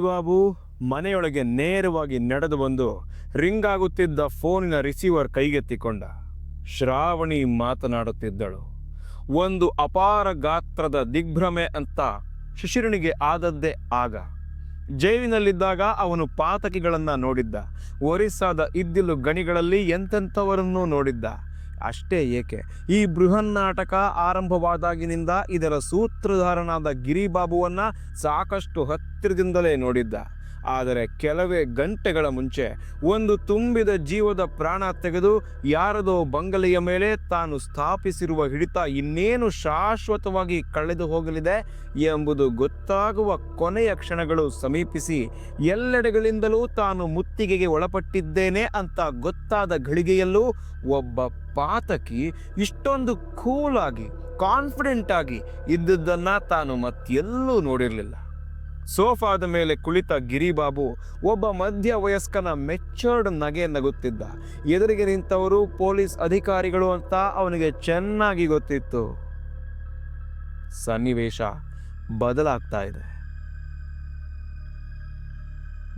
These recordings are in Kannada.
ಗಿರಿಬಾಬು ಮನೆಯೊಳಗೆ ನೇರವಾಗಿ ನಡೆದು ಬಂದು ರಿಂಗ್ ಆಗುತ್ತಿದ್ದ ಫೋನಿನ ರಿಸೀವರ್ ಕೈಗೆತ್ತಿಕೊಂಡ. ಶ್ರಾವಣಿ ಮಾತನಾಡುತ್ತಿದ್ದಳು. ಒಂದು ಅಪಾರ ಗಾತ್ರದ ದಿಗ್ಭ್ರಮೆ ಅಂತ ಶಿಶಿರನಿಗೆ ಆದದ್ದೇ ಆಗ. ಜೈಲಿನಲ್ಲಿದ್ದಾಗ ಅವನು ಪಾತಕಿಗಳನ್ನು ನೋಡಿದ್ದ. ಒರಿಸ್ಸಾದ ಇದ್ದಿಲು ಗಣಿಗಳಲ್ಲಿ ಎಂತೆಂಥವರನ್ನೂ ನೋಡಿದ್ದ. ಅಷ್ಟೇ ಏಕೆ? ಈ ಬೃಹನ್ನಾಟಕ ಆರಂಭವಾದಾಗಿನಿಂದ ಇದರ ಸೂತ್ರಧಾರನಾದ ಗಿರಿಬಾಬುವನ್ನು ಸಾಕಷ್ಟು ಹತ್ತಿರದಿಂದಲೇ ನೋಡಿದ್ದ. ಆದರೆ ಕೆಲವೇ ಗಂಟೆಗಳ ಮುಂಚೆ ಒಂದು ತುಂಬಿದ ಜೀವದ ಪ್ರಾಣ ತೆಗೆದು ಯಾರದೋ ಬಂಗಲೆಯ ಮೇಲೆ ತಾನು ಸ್ಥಾಪಿಸಿರುವ ಹಿಡಿತ ಇನ್ನೇನು ಶಾಶ್ವತವಾಗಿ ಕಳೆದು ಹೋಗಲಿದೆ ಎಂಬುದು ಗೊತ್ತಾಗುವ ಕೊನೆಯ ಕ್ಷಣಗಳು ಸಮೀಪಿಸಿ ಎಲ್ಲೆಡೆಗಳಿಂದಲೂ ತಾನು ಮುತ್ತಿಗೆಗೆ ಒಳಪಟ್ಟಿದ್ದೇನೆ ಅಂತ ಗೊತ್ತಾದ ಘಳಿಗೆಯಲ್ಲೂ ಒಬ್ಬ ಪಾತಕಿ ಇಷ್ಟೊಂದು ಕೂಲಾಗಿ ಕಾನ್ಫಿಡೆಂಟ್ ಆಗಿ ಇದ್ದದ್ದನ್ನು ತಾನು ಮತ್ತೆಲ್ಲೂ ನೋಡಿರಲಿಲ್ಲ. ಸೋಫಾದ ಮೇಲೆ ಕುಳಿತ ಗಿರಿಬಾಬು ಒಬ್ಬ ಮಧ್ಯ ವಯಸ್ಕನ ಮೆಚ್ಚರ್ಡ್ ನಗೆ ನಗುತ್ತಿದ್ದ. ಎದುರಿಗೆ ನಿಂತವರು ಪೊಲೀಸ್ ಅಧಿಕಾರಿಗಳು ಅಂತ ಅವನಿಗೆ ಚೆನ್ನಾಗಿ ಗೊತ್ತಿತ್ತು. ಸನ್ನಿವೇಶ ಬದಲಾಗ್ತಾ ಇದೆ.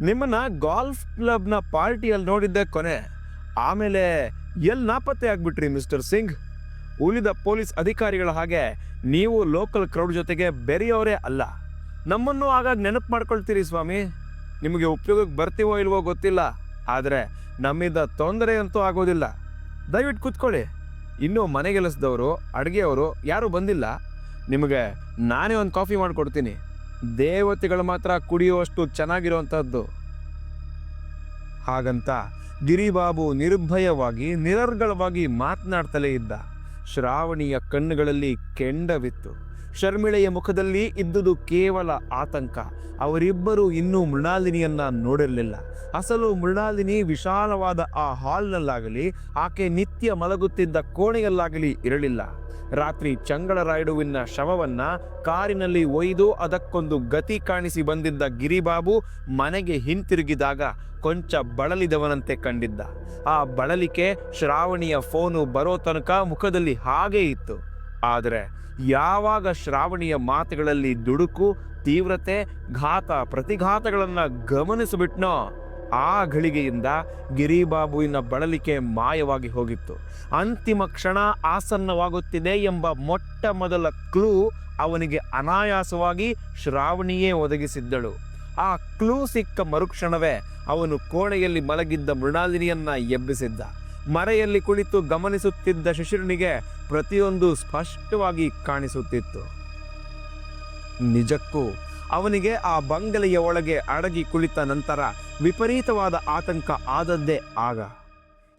ನಿಮ್ಮನ್ನ ಗಾಲ್ಫ್ ಕ್ಲಬ್ನ ಪಾರ್ಟಿಯಲ್ಲಿ ನೋಡಿದ್ದೆ ಕೊನೆ. ಆಮೇಲೆ ಎಲ್ಲಿ ನಾಪತ್ತೆ ಆಗ್ಬಿಟ್ರಿ ಮಿಸ್ಟರ್ ಸಿಂಗ್? ಉಳಿದ ಪೊಲೀಸ್ ಅಧಿಕಾರಿಗಳ ಹಾಗೆ ನೀವು ಲೋಕಲ್ ಕ್ರೌಡ್ ಜೊತೆಗೆ ಬೆರೆಯೋರೇ ಅಲ್ಲ. ನಮ್ಮನ್ನು ಆಗಾಗ ನೆನಪು ಮಾಡ್ಕೊಳ್ತೀರಿ ಸ್ವಾಮಿ. ನಿಮಗೆ ಉಪಯೋಗಕ್ಕೆ ಬರ್ತೀವೋ ಇಲ್ವೋ ಗೊತ್ತಿಲ್ಲ. ಆದರೆ ನಮ್ಮಿಂದ ತೊಂದರೆ ಅಂತೂ ಆಗೋದಿಲ್ಲ. ದಯವಿಟ್ಟು ಕೂತ್ಕೊಳ್ಳಿ. ಇನ್ನೂ ಮನೆಗೆಲಸದವರು ಅಡುಗೆಯವರು ಯಾರೂ ಬಂದಿಲ್ಲ. ನಿಮಗೆ ನಾನೇ ಒಂದು ಕಾಫಿ ಮಾಡಿಕೊಡ್ತೀನಿ. ದೇವತೆಗಳು ಮಾತ್ರ ಕುಡಿಯುವಷ್ಟು ಚೆನ್ನಾಗಿರುವಂಥದ್ದು ಹಾಗಂತ ಗಿರಿಬಾಬು ನಿರ್ಭಯವಾಗಿ, ನಿರರ್ಗಳವಾಗಿ ಮಾತನಾಡ್ತಲೇ ಇದ್ದ. ಶ್ರಾವಣಿಯ ಕಣ್ಣುಗಳಲ್ಲಿ ಕೆಂಡವಿತ್ತು. ಶರ್ಮಿಳೆಯ ಮುಖದಲ್ಲಿ ಇದ್ದುದು ಕೇವಲ ಆತಂಕ. ಅವರಿಬ್ಬರು ಇನ್ನೂ ಮೃಣಾಲಿನಿಯನ್ನ ನೋಡಿರಲಿಲ್ಲ. ಅಸಲು ಮೃಣಾಲಿನಿ ವಿಶಾಲವಾದ ಆ ಹಾಲ್ನಲ್ಲಾಗಲಿ, ಆಕೆ ನಿತ್ಯ ಮಲಗುತ್ತಿದ್ದ ಕೋಣೆಯಲ್ಲಾಗಲಿ ಇರಲಿಲ್ಲ. ರಾತ್ರಿ ಚಂಗಳರಾಯುಡುವಿನ ಶವವನ್ನ ಕಾರಿನಲ್ಲಿ ಒಯ್ದು ಅದಕ್ಕೊಂದು ಗತಿ ಕಾಣಿಸಿ ಬಂದಿದ್ದ ಗಿರಿಬಾಬು ಮನೆಗೆ ಹಿಂತಿರುಗಿದಾಗ ಕೊಂಚ ಬಳಲಿದವನಂತೆ ಕಂಡಿದ್ದ. ಆ ಬಳಲಿಕೆ ಶ್ರಾವಣಿಯ ಫೋನು ಬರೋ ತನಕ ಮುಖದಲ್ಲಿ ಹಾಗೇ ಇತ್ತು. ಆದರೆ ಯಾವಾಗ ಶ್ರಾವಣಿಯ ಮಾತುಗಳಲ್ಲಿ ದುಡುಕು, ತೀವ್ರತೆ, ಘಾತ, ಪ್ರತಿಘಾತಗಳನ್ನು ಗಮನಿಸಿಬಿಟ್ನೋ ಆ ಘಳಿಗೆಯಿಂದ ಗಿರಿಬಾಬುವಿನ ಬಳಲಿಕೆ ಮಾಯವಾಗಿ ಹೋಗಿತ್ತು. ಅಂತಿಮ ಕ್ಷಣ ಆಸನ್ನವಾಗುತ್ತಿದೆ ಎಂಬ ಮೊಟ್ಟ ಮೊದಲ ಕ್ಲೂ ಅವನಿಗೆ ಅನಾಯಾಸವಾಗಿ ಶ್ರಾವಣಿಯೇ ಒದಗಿಸಿದ್ದಳು. ಆ ಕ್ಲೂ ಸಿಕ್ಕ ಮರುಕ್ಷಣವೇ ಅವನು ಕೋಣೆಯಲ್ಲಿ ಮಲಗಿದ್ದ ಮೃಣಾಲಿನಿಯನ್ನ ಎಬ್ಬಿಸಿದ್ದ. ಮರೆಯಲ್ಲಿ ಕುಳಿತು ಗಮನಿಸುತ್ತಿದ್ದ ಶಿಶಿರನಿಗೆ ಪ್ರತಿಯೊಂದು ಸ್ಪಷ್ಟವಾಗಿ ಕಾಣಿಸುತ್ತಿತ್ತು. ನಿಜಕ್ಕೂ ಅವನಿಗೆ ಆ ಬಂಗಲೆಯ ಒಳಗೆ ಅಡಗಿ ಕುಳಿತ ನಂತರ ವಿಪರೀತವಾದ ಆತಂಕ ಆದದ್ದೇ ಆಗ.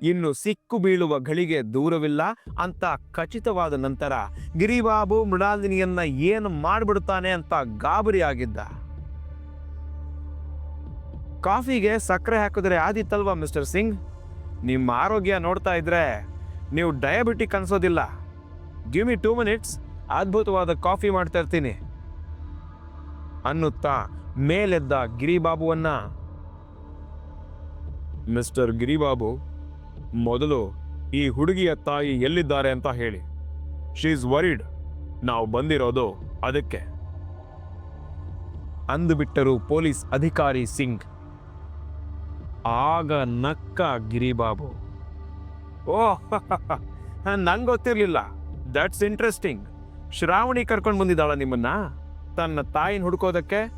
ಇನ್ನು ಸಿಕ್ಕು ಬೀಳುವ ಗಳಿಗೆ ದೂರವಿಲ್ಲ. ಅಂತ ಖಚಿತವಾದ ನಂತರ ಗಿರಿಬಾಬು ಮೃಣಾಲಿನಿಯನ್ನ ಏನು ಮಾಡಿಬಿಡುತ್ತಾನೆ ಅಂತ ಗಾಬರಿಯಾಗಿದ್ದ. ಕಾಫಿಗೆ ಸಕ್ಕರೆ ಹಾಕಿದ್ರೆ ಆದಿತ್ತಲ್ವಾ ಮಿಸ್ಟರ್ ಸಿಂಗ್? ನಿಮ್ಮ ಆರೋಗ್ಯ ನೋಡ್ತಾ ಇದ್ರೆ ನೀವು ಡಯಾಬಿಟಿಕ್ ಅನ್ಸೋದಿಲ್ಲ. Give me two minutes. ಅದ್ಭುತವಾದ ಕಾಫಿ ಮಾಡ್ತಾ ಇರ್ತೀನಿ. ಅನ್ನುತ್ತಾ ಮೇಲೆದ್ದ ಗಿರಿಬಾಬುವನ್ನ. ಮಿಸ್ಟರ್ ಗಿರಿಬಾಬು, ಮೊದಲು ಈ ಹುಡುಗಿಯ ತಾಯಿ ಎಲ್ಲಿದ್ದಾರೆ ಅಂತ ಹೇಳಿ. ಶಿ ಈಸ್ ವರಿಡ್, ನಾವು ಬಂದಿರೋದು ಅದಕ್ಕೆ. ಅಂದುಬಿಟ್ಟರು ಪೊಲೀಸ್ ಅಧಿಕಾರಿ ಸಿಂಗ್. ಆಗ ನಕ್ಕ ಗಿರಿಬಾಬು. ಓ ನಂಗೆ ಗೊತ್ತಿರಲಿಲ್ಲ ದಟ್ಸ್ ಇಂಟ್ರೆಸ್ಟಿಂಗ್ ಶ್ರಾವಣಿ ಕರ್ಕೊಂಡು ಬಂದಿದ್ದಾಳ ನಿಮ್ಮನ್ನ? ತನ್ನ ತಾಯಿನ ಹುಡ್ಕೋದಕ್ಕೆ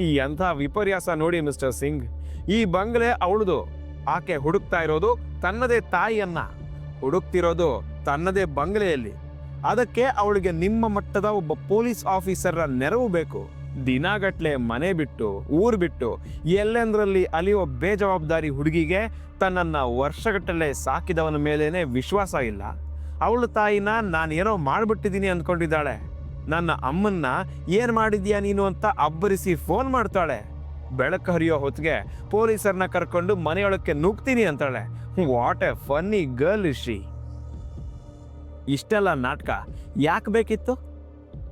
ಈ ಎಂಥ ವಿಪರ್ಯಾಸ ನೋಡಿ ಮಿಸ್ಟರ್ ಸಿಂಗ್. ಈ ಬಂಗ್ಲೆ ಅವಳದು. ಆಕೆ ಹುಡುಕ್ತಾ ಇರೋದು ತನ್ನದೇ ತಾಯಿಯನ್ನ. ಹುಡುಕ್ತಿರೋದು ತನ್ನದೇ ಬಂಗ್ಲೆಯಲ್ಲಿ. ಅದಕ್ಕೆ ಅವಳಿಗೆ ನಿಮ್ಮ ಮಟ್ಟದ ಒಬ್ಬ ಪೊಲೀಸ್ ಆಫೀಸರ್ ನೆರವು ಬೇಕು. ದಿನಗಟ್ಲೆ ಮನೆ ಬಿಟ್ಟು, ಊರು ಬಿಟ್ಟು, ಎಲ್ಲೆಂದರಲ್ಲಿ ಅಲಿಯೋ ಬೇಜವಾಬ್ದಾರಿ ಹುಡುಗಿಗೆ ತನ್ನನ್ನು ವರ್ಷಗಟ್ಟಲೆ ಸಾಕಿದವನ ಮೇಲೇನೆ ವಿಶ್ವಾಸ ಇಲ್ಲ. ಅವಳ ತಾಯಿನ ನಾನು ಏನೋ ಮಾಡ್ಬಿಟ್ಟಿದ್ದೀನಿ ಅಂದ್ಕೊಂಡಿದ್ದಾಳೆ. ನನ್ನ ಅಮ್ಮನ್ನ ಏನ್ ಮಾಡಿದ್ಯಾ ನೀನು ಅಂತ ಅಬ್ಬರಿಸಿ ಫೋನ್ ಮಾಡ್ತಾಳೆ. ಬೆಳಕು ಹರಿಯೋ ಹೊತ್ತಿಗೆ ಪೊಲೀಸರನ್ನ ಕರ್ಕೊಂಡು ಮನೆಯೊಳಕ್ಕೆ ನುಗ್ತೀನಿ ಅಂತಾಳೆ. What a funny girl Shree ಇಷ್ಟೆಲ್ಲ ನಾಟಕ ಯಾಕೆ ಬೇಕಿತ್ತು?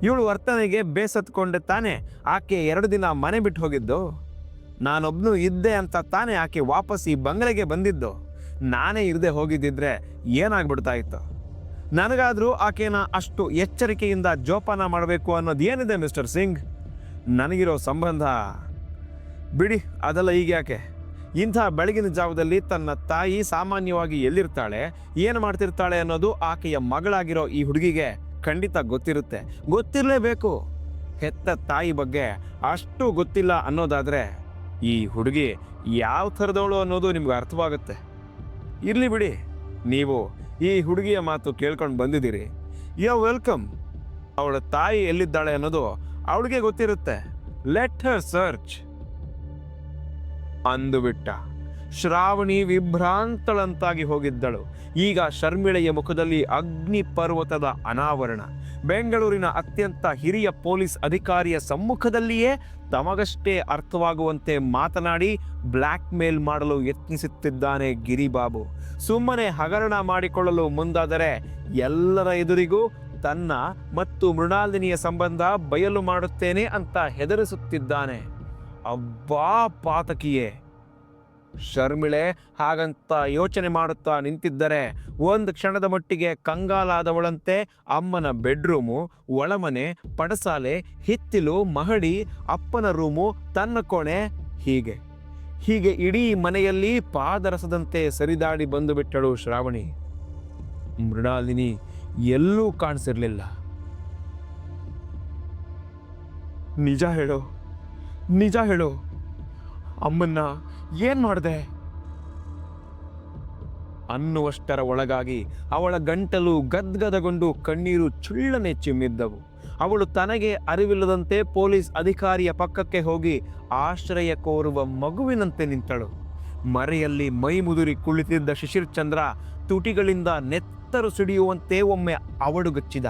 ಇವಳು ವರ್ತನೆಗೆ ಬೇಸತ್ಕೊಂಡೆ ತಾನೆ ಆಕೆ ಎರಡು ದಿನ ಮನೆ ಬಿಟ್ಟು ಹೋಗಿದ್ದು. ನಾನೊಬ್ನು ಇದ್ದೆ ಅಂತ ತಾನೇ ಆಕೆ ವಾಪಸ್ ಈ ಬಂಗಲೆಗೆ ಬಂದಿದ್ದು. ನಾನೇ ಇರದೆ ಹೋಗಿದ್ದಿದ್ರೆ ಏನಾಗ್ಬಿಡ್ತಾ ಇತ್ತು? ನನಗಾದ್ರೂ ಆಕೆನ ಅಷ್ಟು ಎಚ್ಚರಿಕೆಯಿಂದ ಜೋಪಾನ ಮಾಡಬೇಕು ಅನ್ನೋದು ಏನಿದೆ ಮಿಸ್ಟರ್ ಸಿಂಗ್? ನನಗಿರೋ ಸಂಬಂಧ. ಬಿಡಿ, ಅದೆಲ್ಲ ಈಗ ಯಾಕೆ? ಇಂಥ ಬೆಳಗಿನ ಜಾವದಲ್ಲಿ ತನ್ನ ತಾಯಿ ಸಾಮಾನ್ಯವಾಗಿ ಎಲ್ಲಿರ್ತಾಳೆ, ಏನು ಮಾಡ್ತಿರ್ತಾಳೆ ಅನ್ನೋದು ಆಕೆಯ ಮಗಳಾಗಿರೋ ಈ ಹುಡುಗಿಗೆ ಖಂಡಿತ ಗೊತ್ತಿರುತ್ತೆ. ಗೊತ್ತಿರಲೇಬೇಕು. ಹೆತ್ತ ತಾಯಿ ಬಗ್ಗೆ ಅಷ್ಟು ಗೊತ್ತಿಲ್ಲ ಅನ್ನೋದಾದರೆ ಈ ಹುಡುಗಿ ಯಾವ ಥರದವಳು ಅನ್ನೋದು ನಿಮ್ಗೆ ಅರ್ಥವಾಗುತ್ತೆ. ಇರಲಿ ಬಿಡಿ, ನೀವು ಈ ಹುಡುಗಿಯ ಮಾತು ಕೇಳ್ಕೊಂಡು ಬಂದಿದ್ದೀರಿ. You welcome. ಅವಳ ತಾಯಿ ಎಲ್ಲಿದ್ದಾಳೆ ಅನ್ನೋದು ಅವಳಿಗೆ ಗೊತ್ತಿರುತ್ತೆ. Let her search. ಅಂದುಬಿಟ್ಟ. ಶ್ರಾವಣಿ ವಿಭ್ರಾಂತಳಂತಾಗಿ ಹೋಗಿದ್ದಳು. ಈಗ ಶರ್ಮಿಳೆಯ ಮುಖದಲ್ಲಿ ಅಗ್ನಿ ಪರ್ವತದ ಅನಾವರಣ. ಬೆಂಗಳೂರಿನ ಅತ್ಯಂತ ಹಿರಿಯ ಪೊಲೀಸ್ ಅಧಿಕಾರಿಯ ಸಮ್ಮುಖದಲ್ಲಿಯೇ ತಮಗಷ್ಟೇ ಅರ್ಥವಾಗುವಂತೆ ಮಾತನಾಡಿ ಬ್ಲ್ಯಾಕ್ ಮೇಲ್ ಮಾಡಲು ಯತ್ನಿಸುತ್ತಿದ್ದಾನೆ ಗಿರಿಬಾಬು. ಸುಮ್ಮನೆ ಹಗರಣ ಮಾಡಿಕೊಳ್ಳಲು ಮುಂದಾದರೆ ಎಲ್ಲರ ಎದುರಿಗೂ ತನ್ನ ಮತ್ತು ಮೃಣಾಲಿನಿಯ ಸಂಬಂಧ ಬಯಲು ಮಾಡುತ್ತೇನೆ ಅಂತ ಹೆದರಿಸುತ್ತಿದ್ದಾನೆ. ಅಬ್ಬಾ, ಪಾತಕಿಯೇ! ಶರ್ಮಿಳೆ ಹಾಗಂತ ಯೋಚನೆ ಮಾಡುತ್ತಾ ನಿಂತಿದ್ದರೆ ಒಂದು ಕ್ಷಣದ ಮಟ್ಟಿಗೆ ಕಂಗಾಲಾದವಳಂತೆ ಅಮ್ಮನ ಬೆಡ್ರೂಮು, ಒಳಮನೆ, ಪಡಸಾಲೆ, ಹಿತ್ತಿಲು, ಮಹಡಿ, ಅಪ್ಪನ ರೂಮು, ತನ್ನ ಕೋಣೆ ಹೀಗೆ. ಹೀಗೆ ಇಡೀ ಮನೆಯಲ್ಲಿ ಪಾದರಸದಂತೆ ಸರಿದಾಡಿ ಬಂದು ಬಿಟ್ಟಳು ಶ್ರಾವಣಿ. ಮೃಣಾಲಿನಿ, ಎಲ್ಲೂ ಕಾಣಿಸಿರ್ಲಿಲ್ಲ. ನಿಜ ಹೇಳು ನಿಜ ಹೇಳು. ಅಮ್ಮನ್ನ ಏನ್ ಮಾಡಿದೆ? ಅನ್ನುವಷ್ಟರ ಒಳಗಾಗಿ ಅವಳ ಗಂಟಲು ಗದ್ಗದಗೊಂಡು ಕಣ್ಣೀರು ಚುಳ್ಳನೆ ಚಿಮ್ಮಿದ್ದವು. ಅವಳು ತನಗೆ ಅರಿವಿಲ್ಲದಂತೆ ಪೊಲೀಸ್ ಅಧಿಕಾರಿಯ ಪಕ್ಕಕ್ಕೆ ಹೋಗಿ ಆಶ್ರಯ ಕೋರುವ ಮಗುವಿನಂತೆ ನಿಂತಳು. ಮರೆಯಲ್ಲಿ ಮೈ ಮುದುರಿ ಕುಳಿತಿದ್ದ ಶಿಶಿರ್ ಚಂದ್ರ ತುಟಿಗಳಿಂದ ನೆತ್ತರು ಸಿಡಿಯುವಂತೆ ಒಮ್ಮೆ ಅವಡುಗಚ್ಚಿದ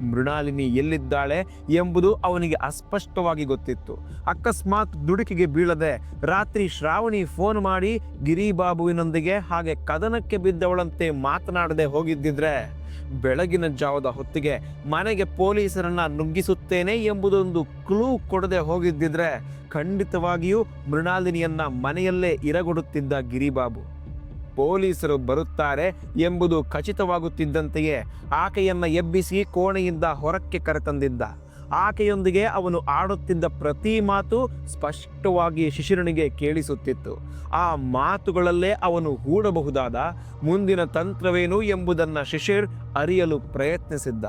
ಮೃಣಾಲಿನಿ ಎಲ್ಲಿದ್ದಾಳೆ ಎಂಬುದು ಅವನಿಗೆ ಅಸ್ಪಷ್ಟವಾಗಿ ಗೊತ್ತಿತ್ತು. ಅಕಸ್ಮಾತ್ ದುಡುಕಿಗೆ ಬೀಳದೆ ರಾತ್ರಿ ಶ್ರಾವಣಿ ಫೋನ್ ಮಾಡಿ ಗಿರಿಬಾಬುವಿನೊಂದಿಗೆ ಹಾಗೆ ಕದನಕ್ಕೆ ಬಿದ್ದವಳಂತೆ ಮಾತನಾಡದೆ ಹೋಗಿದ್ದಿದ್ರೆ ಬೆಳಗಿನ ಜಾವದ ಹೊತ್ತಿಗೆ ಮನೆಗೆ ಪೊಲೀಸರನ್ನ ನುಗ್ಗಿಸುತ್ತೇನೆ ಎಂಬುದೊಂದು ಕ್ಲೂ ಕೊಡದೆ ಹೋಗಿದ್ದಿದ್ರೆ ಖಂಡಿತವಾಗಿಯೂ ಮೃಣಾಲಿನಿಯನ್ನ ಮನೆಯಲ್ಲೇ ಇರಗೊಡುತ್ತಿದ್ದ ಗಿರಿಬಾಬು. ಪೊಲೀಸರು ಬರುತ್ತಾರೆ ಎಂಬುದು ಖಚಿತವಾಗುತ್ತಿದ್ದಂತೆಯೇ ಆಕೆಯನ್ನು ಎಬ್ಬಿಸಿ ಕೋಣೆಯಿಂದ ಹೊರಕ್ಕೆ ಕರೆತಂದಿದ್ದ. ಆಕೆಯೊಂದಿಗೆ ಅವನು ಆಡುತ್ತಿದ್ದ ಪ್ರತಿ ಮಾತು ಸ್ಪಷ್ಟವಾಗಿ ಶಿಶಿರನಿಗೆ ಕೇಳಿಸುತ್ತಿತ್ತು. ಆ ಮಾತುಗಳಲ್ಲೇ ಅವನು ಹೂಡಬಹುದಾದ ಮುಂದಿನ ತಂತ್ರವೇನು ಎಂಬುದನ್ನು ಶಿಶಿರ್ ಅರಿಯಲು ಪ್ರಯತ್ನಿಸಿದ್ದ.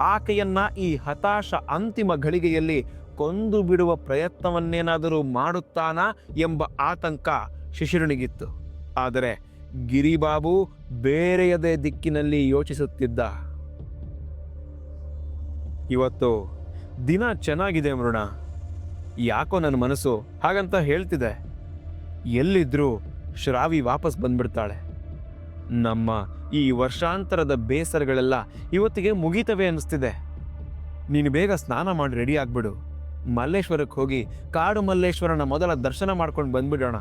ಆಕೆಯನ್ನ ಈ ಹತಾಶ ಅಂತಿಮ ಘಳಿಗೆಯಲ್ಲಿ ಕೊಂದು ಬಿಡುವ ಪ್ರಯತ್ನವನ್ನೇನಾದರೂ ಮಾಡುತ್ತಾನಾ ಎಂಬ ಆತಂಕ ಶಿಶಿರನಿಗಿತ್ತು. ಆದರೆ ಗಿರಿಬಾಬು ಬೇರೆಯದೇ ದಿಕ್ಕಿನಲ್ಲಿ ಯೋಚಿಸುತ್ತಿದ್ದ. ಇವತ್ತು ದಿನ ಚೆನ್ನಾಗಿದೆ ಮೃಣ. ಯಾಕೋ ನನ್ನ ಮನಸ್ಸು ಹಾಗಂತ ಹೇಳ್ತಿದೆ. ಎಲ್ಲಿದ್ರೂ ಶ್ರಾವಿ ವಾಪಸ್ ಬಂದ್ಬಿಡ್ತಾಳೆ. ನಮ್ಮ ಈ ವರ್ಷಾಂತರದ ಬೇಸರಗಳೆಲ್ಲ ಇವತ್ತಿಗೆ ಮುಗೀತವೆ ಅನ್ನಿಸ್ತಿದೆ. ನೀನು ಬೇಗ ಸ್ನಾನ ಮಾಡಿ ರೆಡಿ ಆಗ್ಬಿಡು. ಮಲ್ಲೇಶ್ವರಕ್ಕೆ ಹೋಗಿ ಕಾಡು ಮಲ್ಲೇಶ್ವರನ ಮೊದಲ ದರ್ಶನ ಮಾಡ್ಕೊಂಡು ಬಂದ್ಬಿಡೋಣ.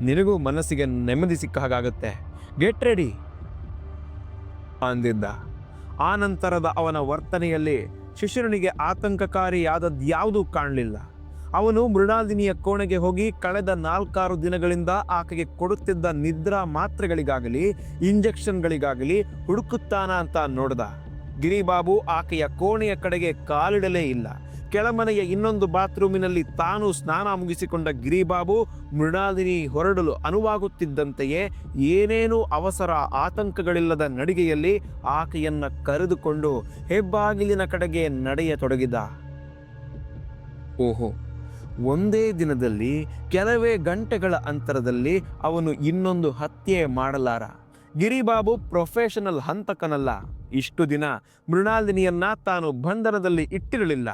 ನಿನಗೂ ಮನಸ್ಸಿಗೆ ನೆಮ್ಮದಿ ಸಿಕ್ಕ ಹಾಗಾಗುತ್ತೆ. Get ready ಅಂದಿದ್ದ. ಆ ನಂತರದ ಅವನ ವರ್ತನೆಯಲ್ಲಿ ಶಿಶಿರನಿಗೆ ಆತಂಕಕಾರಿಯಾದದ್ಯಾವುದೂ ಕಾಣಲಿಲ್ಲ. ಅವನು ಮೃಣಾಲಿನಿಯ ಕೋಣೆಗೆ ಹೋಗಿ ಕಳೆದ ನಾಲ್ಕಾರು ದಿನಗಳಿಂದ ಆಕೆಗೆ ಕೊಡುತ್ತಿದ್ದ ನಿದ್ರಾ ಮಾತ್ರೆಗಳಿಗಾಗಲಿ, ಇಂಜೆಕ್ಷನ್ಗಳಿಗಾಗಲಿ ಹುಡುಕುತ್ತಾನ ಅಂತ ನೋಡ್ದ. ಗಿರಿಬಾಬು ಆಕೆಯ ಕೋಣೆಯ ಕಡೆಗೆ ಕಾಲಿಡಲೇ ಇಲ್ಲ. ಕೆಳಮನೆಯ ಇನ್ನೊಂದು ಬಾತ್ರೂಮಿನಲ್ಲಿ ತಾನು ಸ್ನಾನ ಮುಗಿಸಿಕೊಂಡ ಗಿರಿಬಾಬು ಮೃಣಾಲಿನಿ ಹೊರಡಲು ಅನುವಾಗುತ್ತಿದ್ದಂತೆಯೇ ಏನೇನೂ ಅವಸರ ಆತಂಕಗಳಿಲ್ಲದ ನಡಿಗೆಯಲ್ಲಿ ಆಕೆಯನ್ನ ಕರೆದುಕೊಂಡು ಹೆಬ್ಬಾಗಿಲಿನ ಕಡೆಗೆ ನಡೆಯತೊಡಗಿದ. ಓಹೋ, ಒಂದೇ ದಿನದಲ್ಲಿ ಕೆಲವೇ ಗಂಟೆಗಳ ಅಂತರದಲ್ಲಿ ಅವನು ಇನ್ನೊಂದು ಹತ್ಯೆ ಮಾಡಲಾರ. ಗಿರಿಬಾಬು ಪ್ರೊಫೆಷನಲ್ ಹಂತಕನಲ್ಲ. ಇಷ್ಟು ದಿನ ಮೃಣಾಲಿನಿಯನ್ನ ತಾನು ಬಂಧನದಲ್ಲಿ ಇಟ್ಟಿರಲಿಲ್ಲ.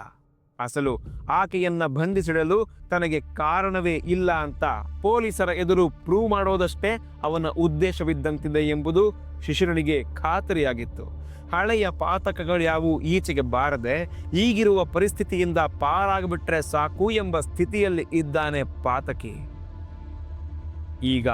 ಅಸಲು ಆಕೆಯನ್ನ ಬಂಧಿಸಿಡಲು ತನಗೆ ಕಾರಣವೇ ಇಲ್ಲ ಅಂತ ಪೊಲೀಸರ ಎದುರು ಪ್ರೂವ್ ಮಾಡೋದಷ್ಟೇ ಅವನ ಉದ್ದೇಶವಿದ್ದಂತಿದೆ ಎಂಬುದು ಶಿಶಿರನಿಗೆ ಖಾತರಿಯಾಗಿತ್ತು. ಹಳೆಯ ಪಾತಕಗಳು ಯಾವುವು ಈಚೆಗೆ ಬಾರದೆ ಈಗಿರುವ ಪರಿಸ್ಥಿತಿಯಿಂದ ಪಾರಾಗಿಬಿಟ್ರೆ ಸಾಕು ಎಂಬ ಸ್ಥಿತಿಯಲ್ಲಿ ಇದ್ದಾನೆ ಪಾತಕಿ. ಈಗ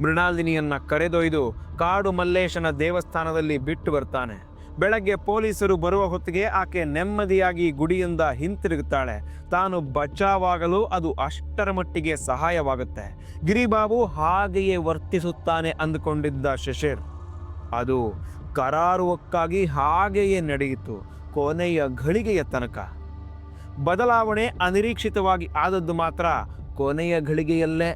ಮೃಣಾಲಿನಿಯನ್ನ ಕರೆದೊಯ್ದು ಕಾಡು ಮಲ್ಲೇಶನ ದೇವಸ್ಥಾನದಲ್ಲಿ ಬಿಟ್ಟು ಬರ್ತಾನೆ. ಬೆಳಗ್ಗೆ ಪೊಲೀಸರು ಬರುವ ಹೊತ್ತಿಗೆ ಆಕೆ ನೆಮ್ಮದಿಯಾಗಿ ಗುಡಿಯಿಂದ ಹಿಂತಿರುಗುತ್ತಾಳೆ. ತಾನು ಬಚಾವಾಗಲು ಅದು ಅಷ್ಟರ ಮಟ್ಟಿಗೆ ಸಹಾಯವಾಗುತ್ತೆ. ಗಿರಿಬಾಬು ಹಾಗೆಯೇ ವರ್ತಿಸುತ್ತಾನೆ ಅಂದುಕೊಂಡಿದ್ದ ಶಶಿರ್. ಅದು ಕರಾರುವಕ್ಕಾಗಿ ಹಾಗೆಯೇ ನಡೆಯಿತು, ಕೊನೆಯ ಘಳಿಗೆಯ ತನಕ. ಬದಲಾವಣೆ ಅನಿರೀಕ್ಷಿತವಾಗಿ ಆದದ್ದು ಮಾತ್ರ ಕೊನೆಯ ಘಳಿಗೆಯಲ್ಲೇ.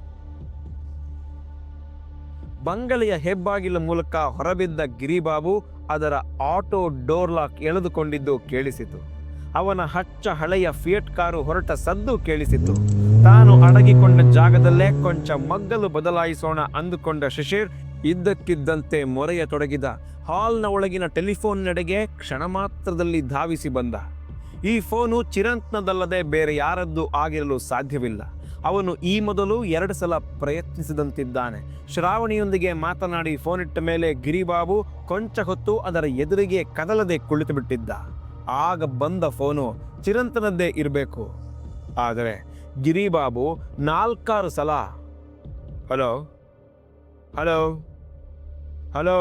ಬಂಗಲೆಯ ಹೆಬ್ಬಾಗಿಲ ಮೂಲಕ ಹೊರಬಿದ್ದ ಗಿರಿಬಾಬು ಅದರ ಆಟೋ ಡೋರ್ ಲಾಕ್ ಎಳೆದುಕೊಂಡಿದ್ದು ಕೇಳಿಸಿತು. ಅವನ ಹಚ್ಚ ಹಳೆಯ ಫಿಯಟ್ ಕಾರು ಹೊರಟ ಸದ್ದು ಕೇಳಿಸಿತು. ತಾನು ಅಡಗಿಕೊಂಡ ಜಾಗದಲ್ಲೇ ಕೊಂಚ ಮಗ್ಗಲು ಬದಲಾಯಿಸೋಣ ಅಂದುಕೊಂಡ ಶಿಶಿರ್ ಇದ್ದಕ್ಕಿದ್ದಂತೆ ಮೊರೆಯ ತೊಡಗಿದ ಹಾಲ್ನ ಒಳಗಿನ ಟೆಲಿಫೋನ್ ನಡೆಗೆ ಕ್ಷಣ ಮಾತ್ರದಲ್ಲಿ ಧಾವಿಸಿ ಬಂದ. ಈ ಫೋನು ಚಿರಂತ್ನದಲ್ಲದೆ ಬೇರೆ ಯಾರದ್ದು ಆಗಿರಲು ಸಾಧ್ಯವಿಲ್ಲ. ಅವನು ಈ ಮೊದಲು ಎರಡು ಸಲ ಪ್ರಯತ್ನಿಸಿದಂತಿದ್ದಾನೆ. ಶ್ರಾವಣಿಯೊಂದಿಗೆ ಮಾತನಾಡಿ ಫೋನ್ ಇಟ್ಟ ಮೇಲೆ ಗಿರಿಬಾಬು ಕೊಂಚ ಹೊತ್ತು ಅದರ ಎದುರಿಗೆ ಕದಲದೆ ಕುಳಿತು ಬಿಟ್ಟಿದ್ದ ಆಗ ಬಂದ ಫೋನು ಚಿರಂತನದ್ದೇ ಇರಬೇಕು. ಆದರೆ ಗಿರಿಬಾಬು ನಾಲ್ಕಾರು ಸಲ, ಹಲೋ ಹಲೋ ಹಲೋ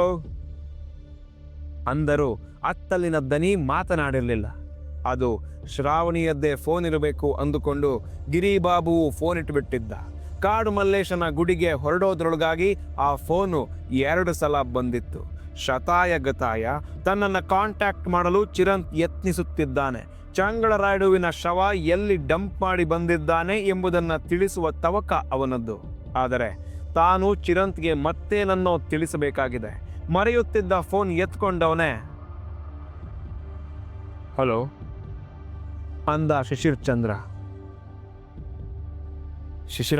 ಅಂದರೂ. ಅತ್ತಲಿನ ದನಿ ಮಾತನಾಡಿರಲಿಲ್ಲ. ಅದು ಶ್ರಾವಣಿಯದ್ದೇ ಫೋನ್ ಇರಬೇಕು ಅಂದುಕೊಂಡು ಗಿರಿಬಾಬು ಫೋನ್ ಇಟ್ಟುಬಿಟ್ಟಿದ್ದ ಕಾಡು ಮಲ್ಲೇಶನ ಗುಡಿಗೆ ಹೊರಡೋದ್ರೊಳಗಾಗಿ ಆ ಫೋನು ಎರಡು ಸಲ ಬಂದಿತ್ತು. ಶತಾಯ ಗತಾಯ ತನ್ನನ್ನು ಕಾಂಟ್ಯಾಕ್ಟ್ ಮಾಡಲು ಚಿರಂತ್ ಯತ್ನಿಸುತ್ತಿದ್ದಾನೆ. ಚಂಗಳರಾಯುಡುವಿನ ಶವ ಎಲ್ಲಿ ಡಂಪ್ ಮಾಡಿ ಬಂದಿದ್ದಾನೆ ಎಂಬುದನ್ನು ತಿಳಿಸುವ ತವಕ ಅವನದ್ದು. ಆದರೆ ತಾನು ಚಿರಂತ್ಗೆ ಮತ್ತೇನನ್ನೋ ತಿಳಿಸಬೇಕಾಗಿದೆ. ಮರೆಯುತ್ತಿದ್ದ ಫೋನ್ ಎತ್ಕೊಂಡವನೇ ಹಲೋ ಅಂದ ಶಿಶಿರ್ ಚಂದ್ರ. ಶಿಶಿರ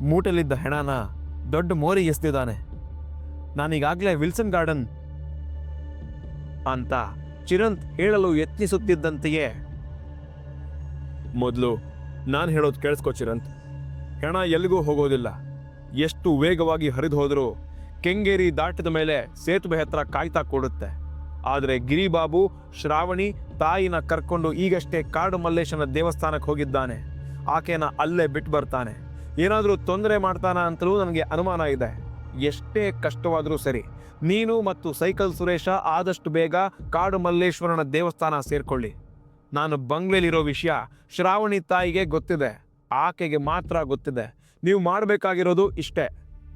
ಮೂಟಲಿದ್ದ ಹೆಣನ ದೊಡ್ಡ ಮೋರಿ ಎಸ್ತಿದ್ದಾನೆ ನಾನೀಗಾಗಲೇ ವಿಲ್ಸನ್ ಗಾರ್ಡನ್ ಅಂತ ಚಿರಂತ್ ಹೇಳಲು ಯತ್ನಿಸುತ್ತಿದ್ದಂತೆಯೇ. ಮೊದಲು ನಾನು ಹೇಳೋದು ಕೇಳಿಸ್ಕೋ ಚಿರಂತ್. ಹೆಣ ಎಲ್ಲಿಗೂ ಹೋಗೋದಿಲ್ಲ. ಎಷ್ಟು ವೇಗವಾಗಿ ಹರಿದು ಹೋದರೂ ಕೆಂಗೇರಿ ದಾಟಿದ ಮೇಲೆ ಸೇತುವೆ ಹತ್ರ ಕಾಯ್ತಾ ಕೊಡುತ್ತೆ. ಆದರೆ ಗಿರಿಬಾಬು ಶ್ರಾವಣಿ ತಾಯಿನ ಕರ್ಕೊಂಡು ಈಗಷ್ಟೇ ಕಾಡು ಮಲ್ಲೇಶನ ದೇವಸ್ಥಾನಕ್ಕೆ ಹೋಗಿದ್ದಾನೆ. ಆಕೆನ ಅಲ್ಲೇ ಬಿಟ್ಟು ಬರ್ತಾನೆ. ಏನಾದರೂ ತೊಂದರೆ ಮಾಡ್ತಾನ ಅಂತಲೂ ನನಗೆ ಅನುಮಾನ ಇದೆ. ಎಷ್ಟೇ ಕಷ್ಟವಾದರೂ ಸರಿ, ನೀನು ಮತ್ತು ಸೈಕಲ್ ಸುರೇಶ ಆದಷ್ಟು ಬೇಗ ಕಾಡು ಮಲ್ಲೇಶ್ವರನ ದೇವಸ್ಥಾನ ಸೇರಿಕೊಳ್ಳಿ. ನಾನು ಬಂಗ್ಲೆಲಿರೋ ವಿಷಯ ಶ್ರಾವಣಿ ತಾಯಿಗೆ ಗೊತ್ತಿದೆ. ಆಕೆಗೆ ಮಾತ್ರ ಗೊತ್ತಿದೆ. ನೀವು ಮಾಡಬೇಕಾಗಿರೋದು ಇಷ್ಟೇ.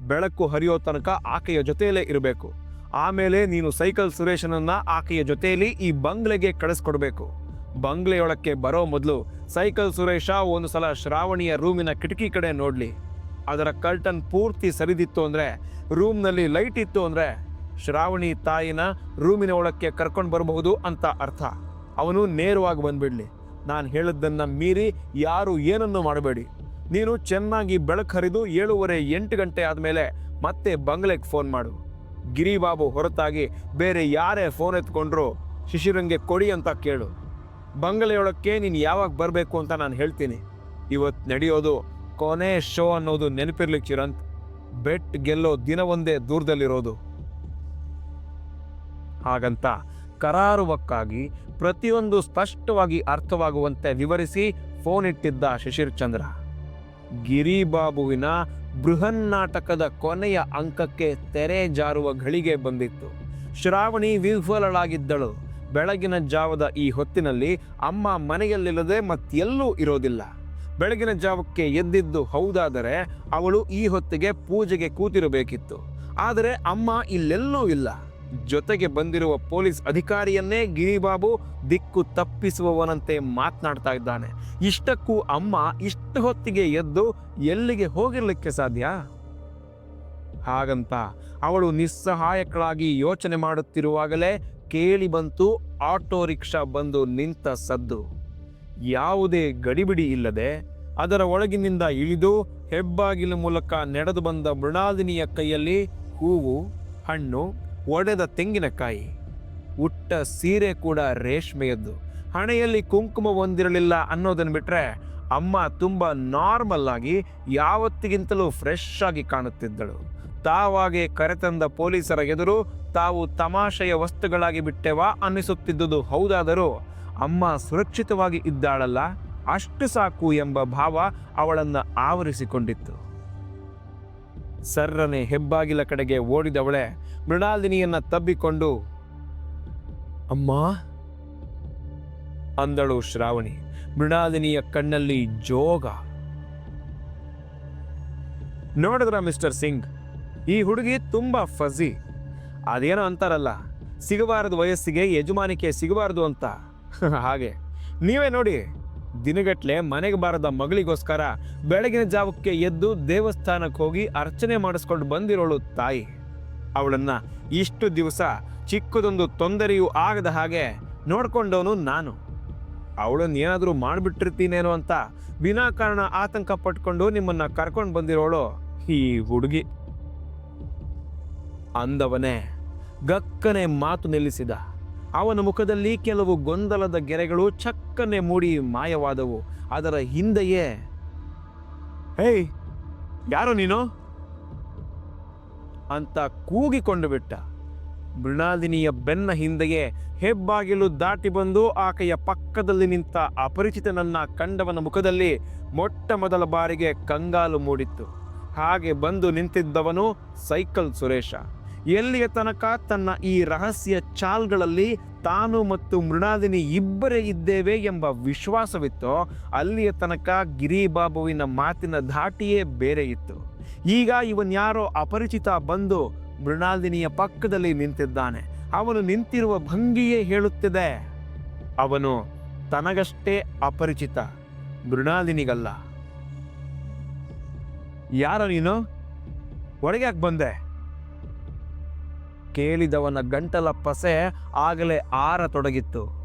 ಬೆಳಕು ಹರಿಯೋ ತನಕ ಆಕೆಯ ಜೊತೆಯಲ್ಲೇ ಇರಬೇಕು. ಆಮೇಲೆ ನೀನು ಸೈಕಲ್ ಸುರೇಶನನ್ನ ಆಕೆಯ ಜೊತೆಯಲ್ಲಿ ಈ ಬಂಗ್ಲೆಗೆ ಕಳಿಸ್ಕೊಡ್ಬೇಕು. ಬಂಗ್ಲೆಯೊಳಕ್ಕೆ ಬರೋ ಮೊದಲು ಸೈಕಲ್ ಸುರೇಶ ಒಂದು ಸಲ ಶ್ರಾವಣಿಯ ರೂಮಿನ ಕಿಟಕಿ ಕಡೆ ನೋಡಲಿ. ಅದರ ಕರ್ಟನ್ ಪೂರ್ತಿ ಸರಿದಿತ್ತು ಅಂದರೆ, ರೂಮ್ನಲ್ಲಿ ಲೈಟ್ ಇತ್ತು ಅಂದರೆ ಶ್ರಾವಣಿ ತಾಯಿನ ರೂಮಿನ ಒಳಕ್ಕೆ ಕರ್ಕೊಂಡು ಬರಬಹುದು ಅಂತ ಅರ್ಥ. ಅವನು ನೇರವಾಗಿ ಬಂದುಬಿಡಲಿ. ನಾನು ಹೇಳಿದ್ದನ್ನು ಮೀರಿ ಯಾರು ಏನನ್ನು ಮಾಡಬೇಡಿ. ನೀನು ಚೆನ್ನಾಗಿ ಬೆಳಕು ಹರಿದು ಏಳುವರೆ ಎಂಟು ಗಂಟೆ ಆದಮೇಲೆ ಮತ್ತೆ ಬಂಗ್ಲೆಗೆ ಫೋನ್ ಮಾಡು. ಗಿರಿಬಾಬು ಹೊರತಾಗಿ ಬೇರೆ ಯಾರೇ ಫೋನ್ ಎತ್ಕೊಂಡ್ರು, ಶಿಶಿರಂಗೆ ಕೊಡಿ ಅಂತ ಕೇಳು. ಬಂಗಲೆಯೊಳಕ್ಕೆ ನೀನು ಯಾವಾಗ ಬರಬೇಕು ಅಂತ ನಾನು ಹೇಳ್ತೀನಿ. ಇವತ್ತು ನಡೆಯೋದು ಕೊನೆ ಶೋ ಅನ್ನೋದು ನೆನಪಿರ್ಲಿಕ್ಕೆ ಚಿರಂತ್. ಬೆಟ್ ಗೆಲ್ಲೋ ದಿನ ಒಂದೇ ದೂರದಲ್ಲಿರೋದು. ಹಾಗಂತ ಕರಾರುವಕ್ಕಾಗಿ ಪ್ರತಿಯೊಂದು ಸ್ಪಷ್ಟವಾಗಿ ಅರ್ಥವಾಗುವಂತೆ ವಿವರಿಸಿ ಫೋನ್ ಇಟ್ಟಿದ್ದ ಶಿಶಿರ್ ಚಂದ್ರ. ಗಿರಿಬಾಬುವಿನ ಬೃಹನ್ನಾಟಕದ ಕೊನೆಯ ಅಂಕಕ್ಕೆ ತೆರೆ ಜಾರುವ ಘಳಿಗೆ ಬಂದಿತ್ತು. ಶ್ರಾವಣಿ ವಿಫಲಳಾಗಿದ್ದಳು ಬೆಳಗಿನ ಜಾವದ ಈ ಹೊತ್ತಿನಲ್ಲಿ ಅಮ್ಮ ಮನೆಯಲ್ಲಿಲ್ಲದೆ ಮತ್ತೆಲ್ಲೂ ಇರೋದಿಲ್ಲ. ಬೆಳಗಿನ ಜಾವಕ್ಕೆ ಎದ್ದಿದ್ದು ಹೌದಾದರೆ ಅವಳು ಈ ಹೊತ್ತಿಗೆ ಪೂಜೆಗೆ ಕೂತಿರಬೇಕಿತ್ತು. ಆದರೆ ಅಮ್ಮ ಇಲ್ಲೆಲ್ಲೂ ಇಲ್ಲ. ಜೊತೆಗೆ ಬಂದಿರುವ ಪೊಲೀಸ್ ಅಧಿಕಾರಿಯನ್ನೇ ಗಿರಿಬಾಬು ದಿಕ್ಕು ತಪ್ಪಿಸುವವನಂತೆ ಮಾತನಾಡ್ತಾ ಇದ್ದಾನೆ. ಇಷ್ಟಕ್ಕೂ ಅಮ್ಮ ಇಷ್ಟು ಹೊತ್ತಿಗೆ ಎದ್ದು ಎಲ್ಲಿಗೆ ಹೋಗಿರ್ಲಿಕ್ಕೆ ಸಾಧ್ಯ? ಹಾಗಂತ ಅವಳು ನಿಸ್ಸಹಾಯಕಳಾಗಿ ಯೋಚನೆ ಮಾಡುತ್ತಿರುವಾಗಲೇ ಕೇಳಿ ಬಂತು ಆಟೋ ರಿಕ್ಷಾ ಬಂದು ನಿಂತ ಸದ್ದು. ಯಾವುದೇ ಗಡಿಬಿಡಿ ಇಲ್ಲದೆ ಅದರ ಒಳಗಿನಿಂದ ಇಳಿದು ಹೆಬ್ಬಾಗಿಲು ಮೂಲಕ ನಡೆದು ಬಂದ ಮೃಣಾದಿನಿಯ ಕೈಯಲ್ಲಿ ಹೂವು, ಹಣ್ಣು ಒಡೆದ ತೆಂಗಿನಕಾಯಿ ಉಟ್ಟ ಸೀರೆ ಕೂಡ ರೇಷ್ಮೆಯದ್ದು. ಹಣೆಯಲ್ಲಿ ಕುಂಕುಮ ಹೊಂದಿರಲಿಲ್ಲ ಅನ್ನೋದನ್ನು ಬಿಟ್ಟರೆ ಅಮ್ಮ ತುಂಬ ನಾರ್ಮಲ್ ಆಗಿ ಯಾವತ್ತಿಗಿಂತಲೂ ಫ್ರೆಶ್ ಆಗಿ ಕಾಣುತ್ತಿದ್ದಳು. ತಾವಾಗೆ ಕರೆತಂದ ಪೊಲೀಸರ ಎದುರು ತಾವು ತಮಾಷೆಯ ವಸ್ತುಗಳಾಗಿ ಬಿಟ್ಟೆವಾ ಅನ್ನಿಸುತ್ತಿದ್ದುದು ಹೌದಾದರೂ ಅಮ್ಮ ಸುರಕ್ಷಿತವಾಗಿ ಇದ್ದಾಳಲ್ಲ? ಅಷ್ಟು ಸಾಕು ಎಂಬ ಭಾವ ಅವಳನ್ನು ಆವರಿಸಿಕೊಂಡಿತ್ತು. ಸರ್ರನೆ ಹೆಬ್ಬಾಗಿಲ ಕಡೆಗೆ ಓಡಿದವಳೆ ಮೃಣಾಲಿನಿಯನ್ನ ತಬ್ಬಿಕೊಂಡು, ಅಮ್ಮ! ಅಂದಳು ಶ್ರಾವಣಿ. ಮೃಣಾಲಿನಿಯ ಕಣ್ಣಲ್ಲಿ ಜೋಗ. ನೋಡಿದ್ರ ಮಿಸ್ಟರ್ ಸಿಂಗ್? ಈ ಹುಡುಗಿ ತುಂಬಾ ಫಜಿ ಅದೇನೋ ಅಂತಾರಲ್ಲ, ಸಿಗಬಾರದು ವಯಸ್ಸಿಗೆ, ಯಜಮಾನಿಕೆ ಸಿಗಬಾರದು ಅಂತ. ಹಾಗೆ. ನೀವೇ ನೋಡಿ, ದಿನಗಟ್ಲೆ ಮನೆಗೆ ಬಾರದ ಮಗಳಿಗೋಸ್ಕರ ಬೆಳಗಿನ ಜಾವಕ್ಕೆ ಎದ್ದು ದೇವಸ್ಥಾನಕ್ಕೆ ಹೋಗಿ ಅರ್ಚನೆ ಮಾಡಿಸ್ಕೊಂಡು ಬಂದಿರೋಳು ತಾಯಿ. ಅವಳನ್ನ ಇಷ್ಟು ದಿವಸ ಚಿಕ್ಕದೊಂದು ತೊಂದರೆಯೂ ಆಗದ ಹಾಗೆ ನೋಡ್ಕೊಂಡವನು ನಾನು. ಅವಳನ್ನ ಏನಾದರೂ ಮಾಡಿಬಿಟ್ಟಿರ್ತೀನೇನೋ ಅಂತ ವಿನಾಕಾರಣ ಆತಂಕ ಪಟ್ಕೊಂಡು ನಿಮ್ಮನ್ನು ಕರ್ಕೊಂಡು ಬಂದಿರೋಳು ಈ ಹುಡುಗಿ. ಅಂದವನೇ ಗಕ್ಕನೆ ಮಾತು ನಿಲ್ಲಿಸಿದ. ಅವನ ಮುಖದಲ್ಲಿ ಕೆಲವು ಗೊಂದಲದ ಗೆರೆಗಳು ಚಕ್ಕನೆ ಮೂಡಿ ಮಾಯವಾದವು. ಅದರ ಹಿಂದೆಯೇ, ಹೇಯ್, ಯಾರು ನೀನು? ಅಂತ ಕೂಗಿಕೊಂಡು ಬಿಟ್ಟ. ಮೃಣಾಲಿನಿಯ ಬೆನ್ನ ಹಿಂದೆಯೇ ಹೆಬ್ಬಾಗಿಲು ದಾಟಿ ಬಂದು ಆಕೆಯ ಪಕ್ಕದಲ್ಲಿ ನಿಂತ ಅಪರಿಚಿತನನ್ನ ಕಂಡವನ ಮುಖದಲ್ಲಿ ಮೊಟ್ಟ ಮೊದಲ ಬಾರಿಗೆ ಕಂಗಾಲು ಮೂಡಿತ್ತು. ಹಾಗೆ ಬಂದು ನಿಂತಿದ್ದವನು ಸೈಕಲ್ ಸುರೇಶ. ಎಲ್ಲಿಯ ತನಕ ತನ್ನ ಈ ರಹಸ್ಯ ಚಾಲ್ಗಳಲ್ಲಿ ತಾನು ಮತ್ತು ಮೃಣಾಲಿನಿ ಇಬ್ಬರೇ ಇದ್ದೇವೆ ಎಂಬ ವಿಶ್ವಾಸವಿತ್ತೋ ಅಲ್ಲಿಯ ತನಕ ಗಿರಿಬಾಬುವಿನ ಮಾತಿನ ಧಾಟಿಯೇ ಬೇರೆ ಇತ್ತು. ಈಗ ಇವನ್ಯಾರೋ ಅಪರಿಚಿತ ಬಂದು ಮೃಣಾಲಿನಿಯ ಪಕ್ಕದಲ್ಲಿ ನಿಂತಿದ್ದಾನೆ. ಅವನು ನಿಂತಿರುವ ಭಂಗಿಯೇ ಹೇಳುತ್ತಿದೆ. ಅವನು ತನಗಷ್ಟೇ ಅಪರಿಚಿತ, ಮೃಣಾಲಿನಿಗಲ್ಲ. ಯಾರ ನೀನು? ಒಳಗೆ ಯಾಕೆ ಬಂದೆ? ಕೇಳಿದವನ ಗಂಟಲ ಪಸೆ ಆಗಲೇ ಆರತೊಡಗಿತ್ತು.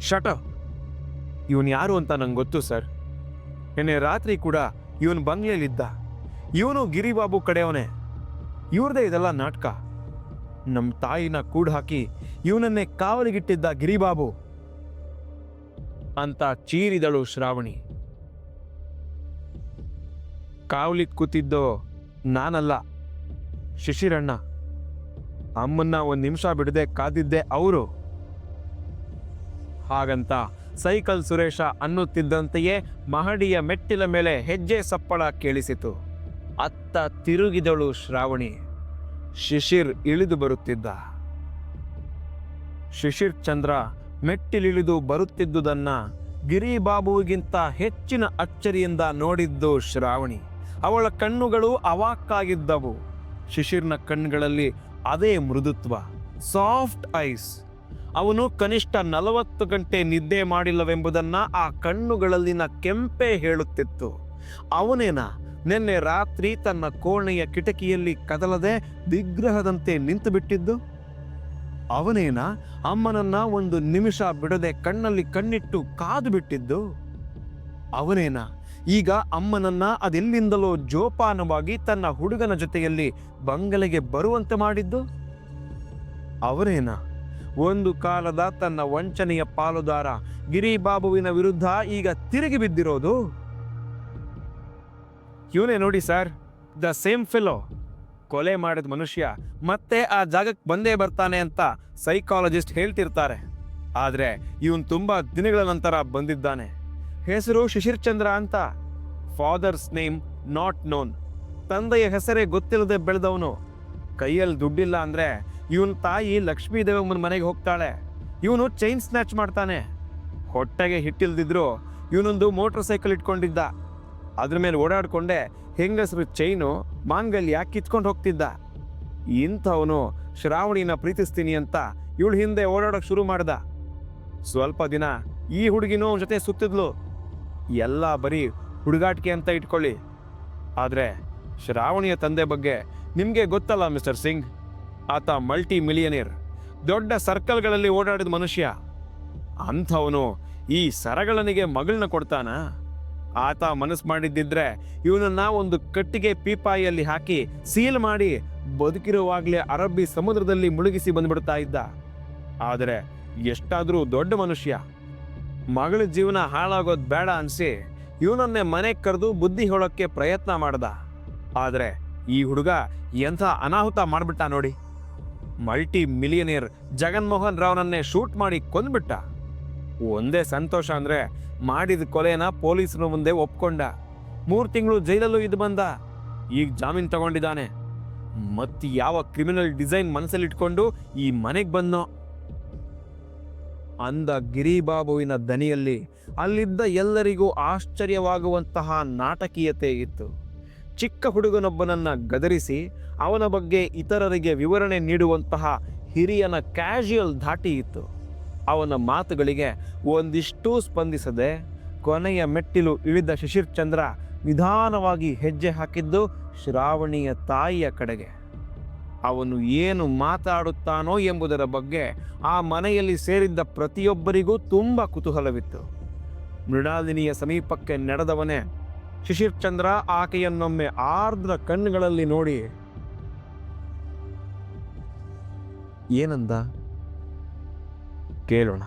ಶಟ ಇವನ್ ಯಾರು ಅಂತ ನಂಗೆ ಗೊತ್ತು, ಸರ್. ನಿನ್ನೆ ರಾತ್ರಿ ಕೂಡ ಇವನ್ ಬಂಗ್ಲೆಯಲ್ಲಿದ್ದ. ಇವನು ಗಿರಿಬಾಬು ಕಡೆಯವನೇ. ಇವ್ರದೇ ಇದೆಲ್ಲ ನಾಟಕ. ನಮ್ಮ ತಾಯಿನ ಕೂಡ್ ಹಾಕಿ ಇವನನ್ನೇ ಕಾವಲಿಗಿಟ್ಟಿದ್ದ ಗಿರಿಬಾಬು. ಅಂತ ಚೀರಿದಳು ಶ್ರಾವಣಿ. ಕಾವಲಿ ಕೂತಿದ್ದೋ ನಾನಲ್ಲ, ಶಿಶಿರಣ್ಣ. ಅಮ್ಮನ್ನ ಒಂದು ನಿಮಿಷ ಬಿಡದೆ ಕಾದಿದ್ದೆ ಅವರು. ಹಾಗಂತ ಸೈಕಲ್ ಸುರೇಶ ಅನ್ನುತ್ತಿದ್ದಂತೆಯೇ ಮಹಡಿಯ ಮೆಟ್ಟಿಲ ಮೇಲೆ ಹೆಜ್ಜೆ ಸಪ್ಪಳ ಕೇಳಿಸಿತು. ಅತ್ತ ತಿರುಗಿದಳು ಶ್ರಾವಣಿ. ಶಿಶಿರ್ ಇಳಿದು ಬರುತ್ತಿದ್ದ. ಶಿಶಿರ್ ಚಂದ್ರ ಮೆಟ್ಟಿಲಿಳಿದು ಬರುತ್ತಿದ್ದುದನ್ನ ಗಿರಿಬಾಬುವಿಗಿಂತ ಹೆಚ್ಚಿನ ಅಚ್ಚರಿಯಿಂದ ನೋಡಿದ್ದು ಶ್ರಾವಣಿ. ಅವಳ ಕಣ್ಣುಗಳು ಅವಾಕ್ಕಾಗಿದ್ದವು. ಶಿಶಿರ್ನ ಕಣ್ಣುಗಳಲ್ಲಿ ಅದೇ ಮೃದುತ್ವ, ಸಾಫ್ಟ್ ಐಸ್. ಅವನು ಕನಿಷ್ಠ ನಲವತ್ತು ಗಂಟೆ ನಿದ್ದೆ ಮಾಡಿಲ್ಲವೆಂಬುದನ್ನು ಆ ಕಣ್ಣುಗಳಲ್ಲಿನ ಕೆಂಪೆ ಹೇಳುತ್ತಿತ್ತು. ಅವನೇನ, ನಿನ್ನೆ ರಾತ್ರಿ ತನ್ನ ಕೋಣೆಯ ಕಿಟಕಿಯಲ್ಲಿ ಕದಲದೆ ವಿಗ್ರಹದಂತೆ ನಿಂತು ಬಿಟ್ಟಿದ್ದು ಅವನೇನ, ಅಮ್ಮನನ್ನ ಒಂದು ನಿಮಿಷ ಬಿಡದೆ ಕಣ್ಣಲ್ಲಿ ಕಣ್ಣಿಟ್ಟು ಕಾದು ಬಿಟ್ಟಿದ್ದು ಅವನೇನ, ಈಗ ಅಮ್ಮನನ್ನ ಅದೆಲ್ಲಿಂದಲೋ ಜೋಪಾನವಾಗಿ ತನ್ನ ಹುಡುಗನ ಜೊತೆಯಲ್ಲಿ ಬಂಗಲೆಗೆ ಬರುವಂತೆ ಮಾಡಿದ್ದು? ಅವರೇನ ಒಂದು ಕಾಲದ ತನ್ನ ವಂಚನೆಯ ಪಾಲುದಾರ ಗಿರಿಬಾಬುವಿನ ವಿರುದ್ಧ ಈಗ ತಿರುಗಿ ಬಿದ್ದಿರೋದು? ಇವನೇ ನೋಡಿ ಸರ್, ದ ಸೇಮ್ ಫಿಲೋ. ಕೊಲೆ ಮಾಡಿದ ಮನುಷ್ಯ ಮತ್ತೆ ಆ ಜಾಗಕ್ಕೆ ಬಂದೇ ಬರ್ತಾನೆ ಅಂತ ಸೈಕಾಲಜಿಸ್ಟ್ ಹೇಳ್ತಿರ್ತಾರೆ. ಆದರೆ ಇವನು ತುಂಬ ದಿನಗಳ ನಂತರ ಬಂದಿದ್ದಾನೆ. ಹೆಸರು ಶಿಶಿರ್ ಚಂದ್ರ ಅಂತ. ಫಾದರ್ಸ್ ನೇಮ್ ನಾಟ್ ನೋನ್ ತಂದೆಯ ಹೆಸರೇ ಗೊತ್ತಿಲ್ಲದೆ ಬೆಳೆದವನು. ಕೈಯಲ್ಲಿ ದುಡ್ಡಿಲ್ಲ ಅಂದ್ರೆ ಇವನ್ ತಾಯಿ ಲಕ್ಷ್ಮೀ ದೇವಮ್ಮನ ಮನೆಗೆ ಹೋಗ್ತಾಳೆ. ಇವನು ಚೈನ್ ಸ್ನ್ಯಾಚ್ ಮಾಡ್ತಾನೆ. ಹೊಟ್ಟೆಗೆ ಹಿಟ್ಟಿಲ್ದಿದ್ರು ಇವನೊಂದು ಮೋಟರ್ ಸೈಕಲ್ ಇಟ್ಕೊಂಡಿದ್ದ. ಅದ್ರ ಮೇಲೆ ಓಡಾಡಿಕೊಂಡೆ ಹೆಂಗಸರು ಚೈನು ಮಾಂಗಲ್ಯ ಕಿತ್ಕೊಂಡು ಹೋಗ್ತಿದ್ದ. ಇಂಥವನು ಶ್ರಾವಣಿನ ಪ್ರೀತಿಸ್ತೀನಿ ಅಂತ ಇವಳು ಹಿಂದೆ ಓಡಾಡೋಕೆ ಶುರು ಮಾಡ್ದ. ಸ್ವಲ್ಪ ದಿನ ಈ ಹುಡುಗಿನೂ ಅವನ ಜೊತೆ ಸುತ್ತಿದ್ಲು. ಎಲ್ಲ ಬರೀ ಹುಡುಗಾಟಿಕೆ ಅಂತ ಇಟ್ಕೊಳ್ಳಿ. ಆದರೆ ಶ್ರಾವಣಿಯ ತಂದೆ ಬಗ್ಗೆ ನಿಮಗೆ ಗೊತ್ತಲ್ಲ ಮಿಸ್ಟರ್ ಸಿಂಗ್. ಆತ ಮಲ್ಟಿ ಮಿಲಿಯನೇರ್ ದೊಡ್ಡ ಸರ್ಕಲ್ಗಳಲ್ಲಿ ಓಡಾಡಿದ ಮನುಷ್ಯ. ಅಂಥವನು ಈ ಸರಗಳನಿಗೆ ಮಗಳನ್ನ ಕೊಡ್ತಾನ? ಆತ ಮನಸ್ಸು ಮಾಡಿದ್ದಿದ್ರೆ ಇವನನ್ನ ಒಂದು ಕಟ್ಟಿಗೆ ಪೀಪಾಯಿಯಲ್ಲಿ ಹಾಕಿ ಸೀಲ್ ಮಾಡಿ ಬದುಕಿರುವಾಗಲೇ ಅರಬ್ಬಿ ಸಮುದ್ರದಲ್ಲಿ ಮುಳುಗಿಸಿ ಬಂದ್ಬಿಡ್ತಾ ಇದ್ದ. ಆದರೆ ಎಷ್ಟಾದರೂ ದೊಡ್ಡ ಮನುಷ್ಯ. ಮಗಳ ಜೀವನ ಹಾಳಾಗೋದು ಬೇಡ ಅನಿಸಿ ಇವನನ್ನೇ ಮನೆಗೆ ಕರೆದು ಬುದ್ಧಿ ಹೇಳೋಕ್ಕೆ ಪ್ರಯತ್ನ ಮಾಡ್ದ. ಆದರೆ ಈ ಹುಡುಗ ಎಂಥ ಅನಾಹುತ ಮಾಡಿಬಿಟ್ಟ ನೋಡಿ. ಮಲ್ಟಿ ಮಿಲಿಯನಿಯರ್ ಜಗನ್ಮೋಹನ್ ರಾವ್ನನ್ನೇ ಶೂಟ್ ಮಾಡಿ ಕೊಂದ್ಬಿಟ್ಟ. ಒಂದೇ ಸಂತೋಷ ಅಂದ್ರೆ ಮಾಡಿದ ಕೊಲೆನ ಪೊಲೀಸರ ಮುಂದೆ ಒಪ್ಕೊಂಡ. ಮೂರು ತಿಂಗಳು ಜೈಲಲ್ಲೂ ಇದು ಬಂದ. ಈಗ ಜಾಮೀನು ತಗೊಂಡಿದ್ದಾನೆ. ಮತ್ ಯಾವ ಕ್ರಿಮಿನಲ್ ಡಿಸೈನ್ ಮನಸ್ಸಲ್ಲಿಟ್ಕೊಂಡು ಈ ಮನೆಗೆ ಬಂದೋ ಅಂದ ಗಿರಿಬಾಬುವಿನ ದನಿಯಲ್ಲಿ ಅಲ್ಲಿದ್ದ ಎಲ್ಲರಿಗೂ ಆಶ್ಚರ್ಯವಾಗುವಂತಹ ನಾಟಕೀಯತೆ ಇತ್ತು. ಚಿಕ್ಕ ಹುಡುಗನೊಬ್ಬನನ್ನ ಗದರಿಸಿ ಅವನ ಬಗ್ಗೆ ಇತರರಿಗೆ ವಿವರಣೆ ನೀಡುವಂತಹ ಹಿರಿಯನ ಕ್ಯಾಶುಯಲ್ ಧಾಟಿ ಇತ್ತು. ಅವನ ಮಾತುಗಳಿಗೆ ಒಂದಿಷ್ಟು ಸ್ಪಂದಿಸದೆ ಕೊನೆಯ ಮೆಟ್ಟಿಲು ಇಳಿದ ಶಿಶಿರ್ ಚಂದ್ರ ನಿಧಾನವಾಗಿ ಹೆಜ್ಜೆ ಹಾಕಿದ್ದು ಶ್ರಾವಣಿಯ ತಾಯಿಯ ಕಡೆಗೆ. ಅವನು ಏನು ಮಾತಾಡುತ್ತಾನೋ ಎಂಬುದರ ಬಗ್ಗೆ ಆ ಮನೆಯಲ್ಲಿ ಸೇರಿದ್ದ ಪ್ರತಿಯೊಬ್ಬರಿಗೂ ತುಂಬ ಕುತೂಹಲವಿತ್ತು. ಮೃಣಾಲಿನಿಯ ಸಮೀಪಕ್ಕೆ ನಡೆದವನೇ ಶಿಶಿರ್ ಚಂದ್ರ ಆಕೆಯನ್ನೊಮ್ಮೆ ಆರ್ದ್ರ ಕಣ್ಣುಗಳಲ್ಲಿ ನೋಡಿ ಏನಂದ? ಕೇಳೋಣ.